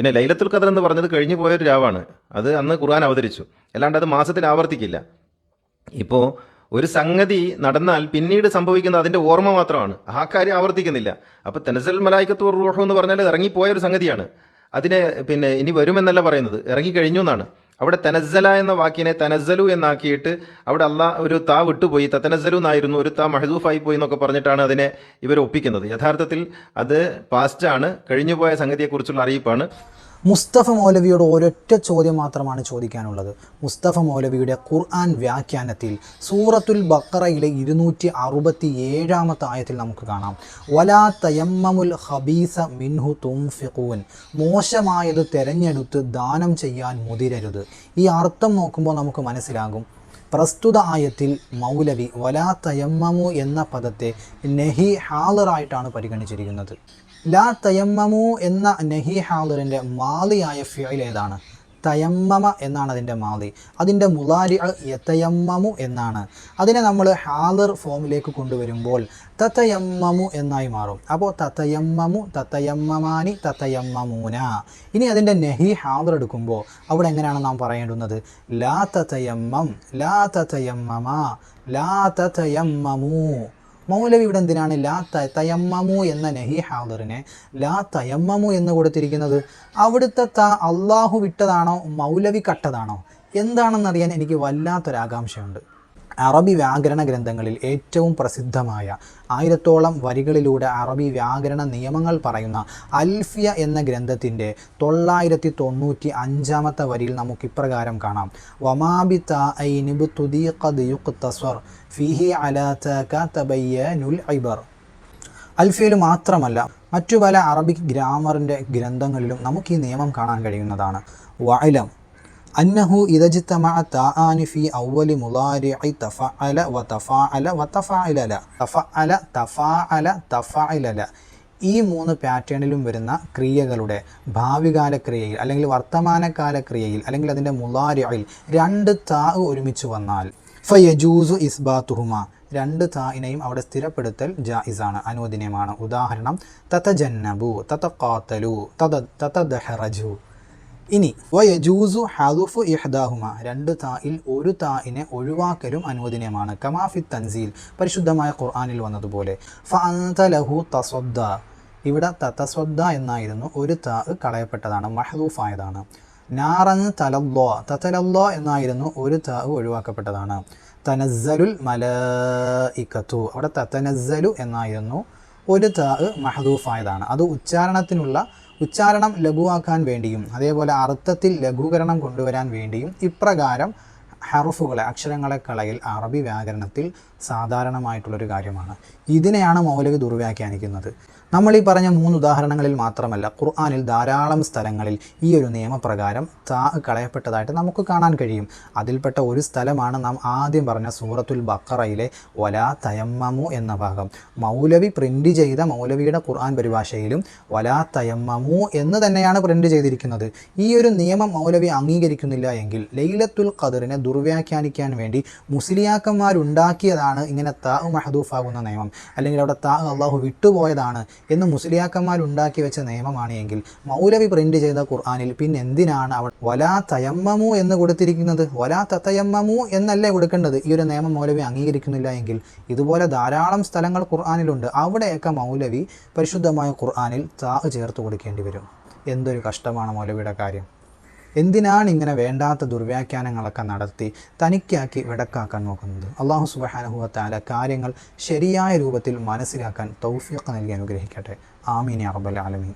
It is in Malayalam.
പിന്നെ ലൈലത്തുൽ ഖദർ എന്ന് പറഞ്ഞത് കഴിഞ്ഞു പോയൊരു രാവാണ്. അത് അന്ന് ഖുർആൻ അവതരിച്ചു. അല്ലാണ്ട് അത് മാസത്തിൽ ആവർത്തിക്കില്ല. ഇപ്പോൾ ഒരു സംഗതി നടന്നാൽ പിന്നീട് സംഭവിക്കുന്ന അതിന്റെ ഓർമ്മ മാത്രമാണ്. ആ കാര്യം ആവർത്തിക്കുന്നില്ല. അപ്പോൾ തെനസൽ മലായിക്കത്ത് റൂഹം എന്ന് പറഞ്ഞാൽ ഇറങ്ങിപ്പോയ ഒരു സംഗതിയാണ്. അതിനെ പിന്നെ ഇനി വരുമെന്നല്ല പറയുന്നത്. ഇറങ്ങിക്കഴിഞ്ഞു എന്നാണ്. അവിടെ തനസ്സല എന്ന വാക്കിനെ തനസ്സലു എന്നാക്കിയിട്ട് അവിടെ അള്ളാ ഒരു താ വിട്ടുപോയി. തത്തനസ്സലു എന്നായിരുന്നു. ഒരു താ മഹദൂഫായി പോയി എന്നൊക്കെ പറഞ്ഞിട്ടാണ് അതിനെ ഇവർ ഒപ്പിക്കുന്നത്. യഥാർത്ഥത്തിൽ അത് പാസ്റ്റാണ് കഴിഞ്ഞുപോയ സംഗതിയെക്കുറിച്ചുള്ള അറിയിപ്പാണ്. മുസ്തഫ മൗലവിയോട് ഒരൊറ്റ ചോദ്യം മാത്രമാണ് ചോദിക്കാനുള്ളത്. മുസ്തഫ മൗലവിയുടെ ഖുർആൻ വ്യാഖ്യാനത്തിൽ സൂറത്തുൽ ബക്കറയിലെ ഇരുന്നൂറ്റി അറുപത്തി ഏഴാമത്തെ ആയത്തിൽ നമുക്ക് കാണാം. വലാ തയമ്മമുൽ ഹബീസ മിൻഹു തുംഫിഖൂൻ മോശമായത് തെരഞ്ഞെടുത്ത് ദാനം ചെയ്യാൻ മുതിരരുത്. ഈ അർത്ഥം നോക്കുമ്പോൾ നമുക്ക് മനസ്സിലാകും. പ്രസ്തുത ആയത്തിൽ മൗലവി വലാ തയമ്മമു എന്ന പദത്തെ നെഹി ഹാലറായിട്ടാണ് പരിഗണിച്ചിരിക്കുന്നത്. ലാ തയമ്മമു എന്ന നെഹി ഹാലറിന്റെ മാലിയായ ഫിയൽ ഏതാണ്? തയമ്മമ എന്നാണ് അതിന്റെ മാതി. അതിന്റെ മുലാരി യതയമ്മമു എന്നാണ്. അതിനെ നമ്മൾ ഹാലർ ഫോമിലേക്ക് കൊണ്ടുവരുമ്പോൾ തത്തയമ്മമു എന്നായി മാറും. അപ്പോൾ തത്തയമ്മമു തത്തയമ്മമാനി തത്തയമ്മമൂന. ഇനി അതിന്റെ നെഹി ഹാലർ എടുക്കുമ്പോൾ അവിടെ എങ്ങനെയാണ് നാം പറയേണ്ടുന്നത്? ലാ തത്തയമ്മം ലാ തത്തയമ്മമാ ലാ തതയമ്മമു മൗലവി ഇവിടെ എന്തിനാണ് ലാ തയമ്മമു എന്ന നഹി ഹാദറിനെ ലാ തയമ്മമു എന്ന് കൊടുത്തിരിക്കുന്നത്? അവിടുത്തെ ത അള്ളാഹു വിട്ടതാണോ മൗലവി കട്ടതാണോ? എന്താണെന്നറിയാൻ എനിക്ക് വല്ലാത്തൊരാകാംക്ഷയുണ്ട്. അറബി വ്യാകരണ ഗ്രന്ഥങ്ങളിൽ ഏറ്റവും പ്രസിദ്ധമായ ആയിരത്തോളം വരികളിലൂടെ അറബി വ്യാകരണ നിയമങ്ങൾ പറയുന്ന അൽഫിയ എന്ന ഗ്രന്ഥത്തിന്റെ തൊള്ളായിരത്തി തൊണ്ണൂറ്റി അഞ്ചാമത്തെ വരിയിൽ നമുക്ക് ഇപ്രകാരം കാണാം വമാബി തബ് തുദീഖ് ഫിഹി അലാത്തക ഐബർ. അൽഫിയയിൽ മാത്രമല്ല മറ്റു പല അറബിക് ഗ്രാമറിന്റെ ഗ്രന്ഥങ്ങളിലും നമുക്ക് ഈ നിയമം കാണാൻ കഴിയുന്നതാണ്. വഅലം അന്നഹു ഇദജ്തമഅ താആനി ഫി ഔവലി മുളാരിഇ തഫഅല വതഫഅല വതഫഅലല തഫഅല തഫഅല തഫഅലല ഈ മൂന്ന് പാറ്റേണിലും വരുന്ന ക്രിയകളുടെ ഭാവികാല ക്രിയയിൽ അല്ലെങ്കിൽ വർത്തമാനകാല ക്രിയയിൽ അല്ലെങ്കിൽ അതിന്റെ മുലാരിയിൽ രണ്ട് താ ഒരുമിച്ച് വന്നാൽ ഫയജൂസു ഇസ്ബാത്തുഹുമ. രണ്ട് തായിനെയും അവിടെ സ്ഥിരപ്പെടുത്തൽ ജായിസാണ് അനുവദനീയമാണ്. ഉദാഹരണം തതജന്നബു തതഖാത്തലു തത തതദഹറജു. ഇനി വയജൂസു ഹദുഫു ഇഹ്ദാഹുമ. രണ്ട് തായിൽ ഒരു തായിനെ ഒഴിവാക്കലും അനുവദനീയമാണ്. കമാഫി തൻസീൽ പരിശുദ്ധമായ ഖുർആാനിൽ വന്നതുപോലെ. ഫഅൻത ലഹു തസ്വദ്ദ. ഇവിടെ തതസ്വദ്ദ എന്നായിരുന്നു ഒരു താ കളയപ്പെട്ടതാണ് മഹദൂഫായതാണ്. നാറൻ തലല്ലോ. തതലല്ലോ എന്നായിരുന്നു ഒരു താ ഒഴിവാക്കപ്പെട്ടതാണ്. തനസ്സലുൽ മലഇക്കത്തു അവിടെ തതനസ്സലു എന്നായിരുന്നു ഒരു താ മഹദൂഫായതാണ്. അത് ഉച്ചാരണത്തിനുള്ള ഉച്ചാരണം ലഘുവാക്കാൻ വേണ്ടിയും അതേപോലെ അർത്ഥത്തിൽ ലഘൂകരണം കൊണ്ടുവരാൻ വേണ്ടിയും ഇപ്രകാരം ഹർഫുകളെ അക്ഷരങ്ങളെ കളയിൽ അറബി വ്യാകരണത്തിൽ സാധാരണമായിട്ടുള്ളൊരു കാര്യമാണ്. ഇതിനെയാണ് മൗലവി ദുർവ്യാഖ്യാനിക്കുന്നത്. നമ്മൾ ഈ പറഞ്ഞ മൂന്ന് ഉദാഹരണങ്ങളിൽ മാത്രമല്ല ഖുർആാനിൽ ധാരാളം സ്ഥലങ്ങളിൽ ഈ ഒരു നിയമപ്രകാരം താ കളയപ്പെട്ടതായിട്ട് നമുക്ക് കാണാൻ കഴിയും. അതിൽപ്പെട്ട ഒരു സ്ഥലമാണ് നാം ആദ്യം പറഞ്ഞ സൂറത്തുൽ ബക്കറയിലെ വലാ തയമ്മമു എന്ന ഭാഗം. മൗലവി പ്രിന്റ് ചെയ്ത മൗലവിയുടെ ഖുർആൻ പരിഭാഷയിലും വലാ തയമ്മമു എന്ന് തന്നെയാണ് പ്രിന്റ് ചെയ്തിരിക്കുന്നത്. ഈ ഒരു നിയമം മൗലവി അംഗീകരിക്കുന്നില്ല എങ്കിൽ ലൈലത്തുൽ ഖദറിനെ ദുർവ്യാഖ്യാനിക്കാൻ വേണ്ടി മുസ്ലിയാക്കന്മാരുണ്ടാക്കിയതാണ് ഇങ്ങനെ താ മഹദൂഫാകുന്ന നിയമം. അല്ലെങ്കിൽ അവിടെ താ അള്ളാഹു വിട്ടുപോയതാണ് എന്ന് മുസ്ലിയാക്കന്മാർ ഉണ്ടാക്കി വെച്ച നിയമമാണ് എങ്കിൽ മൗലവി പ്രിന്റ് ചെയ്ത ഖുർആാനിൽ പിന്നെ എന്തിനാണ് അവൾ വലാ തയമ്മമു എന്ന് കൊടുത്തിരിക്കുന്നത്? വലാ തത്തയമ്മമു എന്നല്ലേ കൊടുക്കേണ്ടത്? ഈ ഒരു നിയമം മൗലവി അംഗീകരിക്കുന്നില്ല എങ്കിൽ. ഇതുപോലെ ധാരാളം സ്ഥലങ്ങൾ ഖുർആാനിലുണ്ട്. അവിടെയൊക്കെ മൗലവി പരിശുദ്ധമായ ഖുർആാനിൽ താ ചേർത്ത് കൊടുക്കേണ്ടി വരും. എന്തൊരു കഷ്ടമാണ് മൗലവിയുടെ കാര്യം. എന്തിനാണ് ഇങ്ങനെ വേണ്ടാത്ത ദുർവ്യാഖ്യാനങ്ങളൊക്കെ നടത്തി തനിക്കാക്കി വിടക്കാക്കാൻ നോക്കുന്നത്? അള്ളാഹു സുബഹാനുഭവത്താല കാര്യങ്ങൾ ശരിയായ രൂപത്തിൽ മനസ്സിലാക്കാൻ തൗഫീഖ് നൽകി അനുഗ്രഹിക്കട്ടെ. ആമീൻ അറബൽ ആലമീൻ.